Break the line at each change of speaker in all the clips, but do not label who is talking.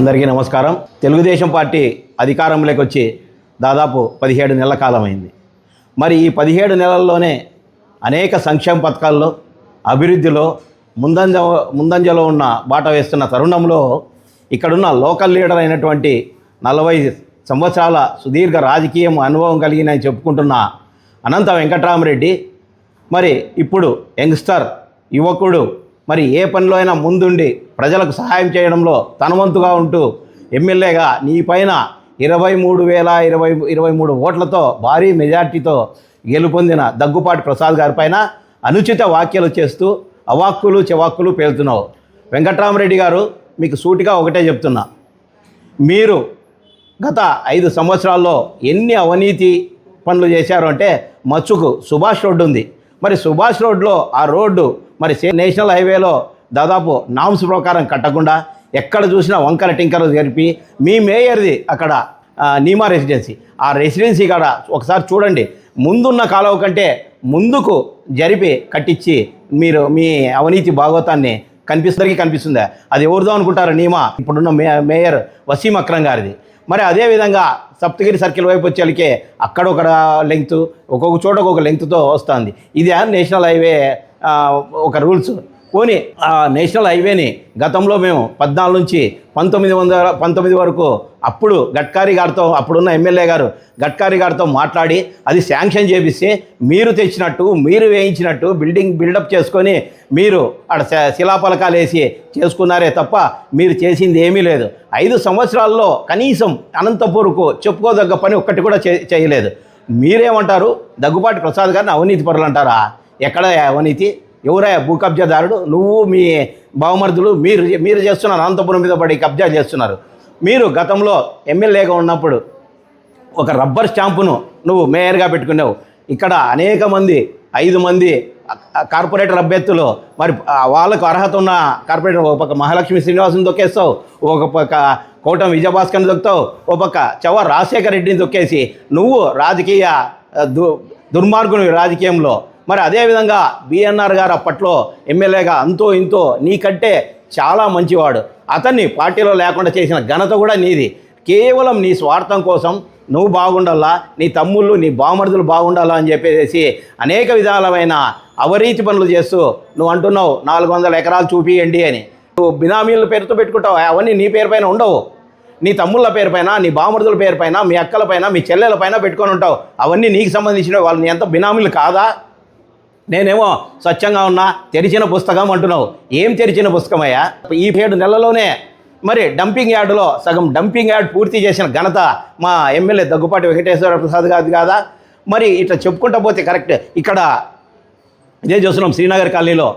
అందరికీ నమస్కారం. తెలుగుదేశం పార్టీ అధికారంలోకి వచ్చి దాదాపు పదిహేడు నెలల కాలం అయింది మరి ఈ పదిహేడు నెలల్లోనే అనేక సంక్షేమ పథకాల్లో అభివృద్ధిలో ముందంజ ముందంజలో ఉన్న బాట వేస్తున్న తరుణంలో ఇక్కడున్న లోకల్ లీడర్ అయినటువంటి నలభై సంవత్సరాల సుదీర్ఘ రాజకీయం అనుభవం కలిగిన చెప్పుకుంటున్న అనంత వెంకట్రామరెడ్డి మరి ఇప్పుడు యంగ్స్టర్ యువకుడు మరి ఏ పనిలో అయినా ముందుండి ప్రజలకు సహాయం చేయడంలో తనవంతుగా ఉంటూ ఎమ్మెల్యేగా నీ పైన ఇరవై మూడు వేల ఇరవై ఇరవై మూడు ఓట్లతో భారీ మెజార్టీతో గెలుపొందిన దగ్గుపాటి ప్రసాద్ గారి పైన అనుచిత వ్యాఖ్యలు చేస్తూ అవాక్కులు చెవాక్కులు పేలుతున్నావు. వెంకట్రామరెడ్డి గారు మీకు సూటిగా ఒకటే చెప్తున్నా. మీరు గత ఐదు సంవత్సరాల్లో ఎన్ని అవినీతి పనులు చేశారు అంటే మచ్చుకు సుభాష్ రోడ్డు ఉంది. మరి సుభాష్ రోడ్లో ఆ రోడ్డు మరి నేషనల్ హైవేలో దాదాపు నామ్స్ ప్రకారం కట్టకుండా ఎక్కడ చూసినా వంకర టింకర జరిపి మీ మేయర్ది అక్కడ నీమా రెసిడెన్సీ. ఆ రెసిడెన్సీ కాడ ఒకసారి చూడండి. ముందున్న కాలువ కంటే ముందుకు జరిపి కట్టించి మీరు మీ అవినీతి భాగవతాన్ని కనిపిస్తుందరికి కనిపిస్తుందా? అది ఎవరిదో అనుకుంటారు నీమా? ఇప్పుడున్న మే మేయర్ వసీం అక్రం గారిది. మరి అదేవిధంగా సప్తగిరి సర్కిల్ వైపు వచ్చేళ్ళకే అక్కడ ఒక లెంగ్త్ ఒక్కొక్క చోట ఒక్కొక్క లెంగ్త్తో వస్తుంది. ఇది నేషనల్ హైవే ఒక రూల్స్. పోనీ ఆ నేషనల్ హైవేని గతంలో మేము పద్నాలుగు నుంచి పంతొమ్మిది వందల పంతొమ్మిది వరకు అప్పుడు గడ్కారీ గారితో అప్పుడున్న ఎమ్మెల్యే గారు గడ్కారీ గారితో మాట్లాడి అది శాంక్షన్ చేపిస్తే మీరు తెచ్చినట్టు మీరు వేయించినట్టు బిల్డింగ్ బిల్డప్ చేసుకొని మీరు అక్కడ శ- శిలాఫలకాలు వేసి చేసుకున్నారే తప్ప మీరు చేసింది ఏమీ లేదు. ఐదు సంవత్సరాల్లో కనీసం అనంతపూర్కు చెప్పుకోదగ్గ పని ఒక్కటి కూడా చే చేయలేదు. మీరేమంటారు? దగ్గుబాటి ప్రసాద్ గారిని అవినీతి పరులు అంటారా ఎక్కడ అవినీతి? ఎవరా భూ కబ్జాదారుడు? నువ్వు మీ బావమరుదులు మీరు మీరు చేస్తున్నారు అనంతపురం మీద పడి కబ్జా చేస్తున్నారు. మీరు గతంలో ఎమ్మెల్యేగా ఉన్నప్పుడు ఒక రబ్బర్ స్టాంపును నువ్వు మేయర్గా పెట్టుకున్నావు. ఇక్కడ అనేక మంది ఐదు మంది కార్పొరేటర్ అభ్యర్థులు మరి వాళ్ళకు అర్హత ఉన్న కార్పొరేటర్ ఒక పక్క మహాలక్ష్మి శ్రీనివాసుని దొక్కేస్తావు ఒక పక్క కోటం విజయభాస్కర్ని దొక్కుతావు ఓ పక్క చవ రాజశేఖర రెడ్డిని దొక్కేసి నువ్వు రాజకీయ దు దుర్మార్గుని రాజకీయంలో మరి అదేవిధంగా బిఎన్ఆర్ గారు అప్పట్లో ఎమ్మెల్యేగా అంతో ఇంతో నీకంటే చాలా మంచివాడు. అతన్ని పార్టీలో లేకుండా చేసిన ఘనత కూడా నీది. కేవలం నీ స్వార్థం కోసం నువ్వు బాగుండాలా నీ తమ్ముళ్ళు నీ బామరుదులు బాగుండాలా అని చెప్పేసి అనేక విధాలమైన అవరీతి పనులు చేస్తూ నువ్వు అంటున్నావు నాలుగు వందల ఎకరాలు చూపియండి అని. నువ్వు బినామీల పేరుతో పెట్టుకుంటావు అవన్నీ నీ పేరు పైన ఉండవు. నీ తమ్ముళ్ళ పేరు పైన నీ బామరుదుల పేరు పైన మీ అక్కల పైన మీ చెల్లెల పైన పెట్టుకొని ఉంటావు. అవన్నీ నీకు సంబంధించిన వాళ్ళు నీ ఎంత బినామీలు కాదా? నేనేమో స్వచ్ఛంగా ఉన్నా తెరిచిన పుస్తకం అంటున్నావు. ఏం తెరిచిన పుస్తకమయ్యా? ఈ ఏడు నెలలోనే మరి డంపింగ్ యార్డులో సగం డంపింగ్ యార్డ్ పూర్తి చేసిన ఘనత మా ఎమ్మెల్యే దగ్గుపాటి వెంకటేశ్వర ప్రసాద్ గారిది కాదా? మరి ఇట్లా చెప్పుకుంటా పోతే కరెక్ట్. ఇక్కడ ఇదే చూస్తున్నాం శ్రీనగర్ కాలనీలో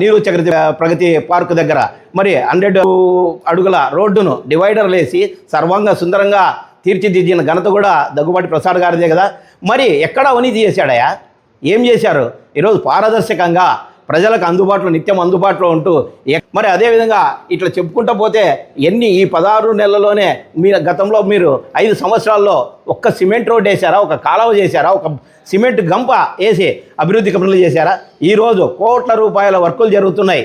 నీరు చక్రతి ప్రగతి పార్క్ దగ్గర. మరి హండ్రెడ్ అడుగుల రోడ్డును డివైడర్లు వేసి సర్వంగా సుందరంగా తీర్చిదిద్దిన ఘనత కూడా దగ్గుబాటి ప్రసాద్ గారిదే కదా. మరి ఎక్కడ అవినీతి చేశాడయా ఏం చేశారు? ఈరోజు పారదర్శకంగా ప్రజలకు అందుబాటులో నిత్యం అందుబాటులో ఉంటూ మరి అదేవిధంగా ఇట్లా చెప్పుకుంటూ పోతే ఎన్ని ఈ పదహారు నెలల్లోనే మీరు గతంలో మీరు ఐదు సంవత్సరాల్లో ఒక్క సిమెంట్ రోడ్ వేశారా? ఒక కాలువ చేశారా? ఒక సిమెంట్ గంప వేసి అభివృద్ధి పనులు చేశారా? ఈరోజు కోట్ల రూపాయల వర్కులు జరుగుతున్నాయి.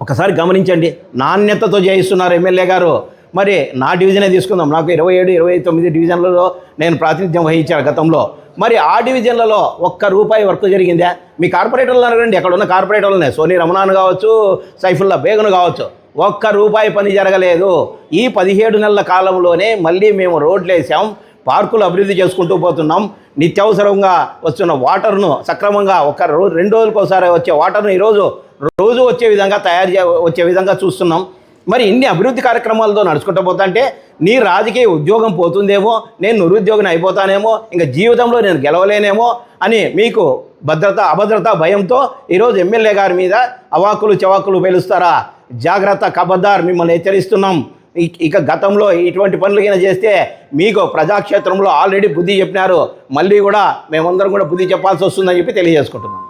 ఒకసారి గమనించండి. నాణ్యతతో చేయిస్తున్నారు ఎమ్మెల్యే గారు. మరి నా డివిజనే తీసుకుందాం. నాకు ఇరవై ఏడు ఇరవై తొమ్మిది డివిజన్లలో నేను ప్రాతినిధ్యం వహించాను గతంలో. మరి ఆ డివిజన్లలో ఒక్క రూపాయి వర్క్ జరిగిందా? మీ కార్పొరేటర్లు అనగండి అక్కడ ఉన్న కార్పొరేటర్లనే. సోనీ రమణాన్ కావచ్చు సైఫుల్లా బేగను కావచ్చు. ఒక్క రూపాయి పని జరగలేదు. ఈ పదిహేడు నెలల కాలంలోనే మళ్ళీ మేము రోడ్లు వేసాం. పార్కులు అభివృద్ధి చేసుకుంటూ పోతున్నాం. నిత్యావసరంగా వస్తున్న వాటర్ను సక్రమంగా ఒక రోజు రెండు రోజులకోసారి వచ్చే వాటర్ను ఈరోజు రోజు వచ్చే విధంగా తయారు చే వచ్చే విధంగా చూస్తున్నాం. మరి ఇన్ని అభివృద్ధి కార్యక్రమాలతో నడుచుకుంటూ పోతుంటే నీ రాజకీయ ఉద్యోగం పోతుందేమో నేను నిరుద్యోగిని అయిపోతానేమో ఇంకా జీవితంలో నేను గెలవలేనేమో అని మీకు భద్రత అభద్రత భయంతో ఈరోజు ఎమ్మెల్యే గారి మీద అవాకులు చవాకులు పేలుస్తారా? జాగ్రత్త కబద్దార్ మిమ్మల్ని హెచ్చరిస్తున్నాం. ఇక గతంలో ఇటువంటి పనులు కింద చేస్తే మీకు ప్రజాక్షేత్రంలో ఆల్రెడీ బుద్ధి చెప్పినారు. మళ్ళీ కూడా మేమందరం కూడా బుద్ధి చెప్పాల్సి వస్తుందని చెప్పి తెలియజేసుకుంటున్నాం.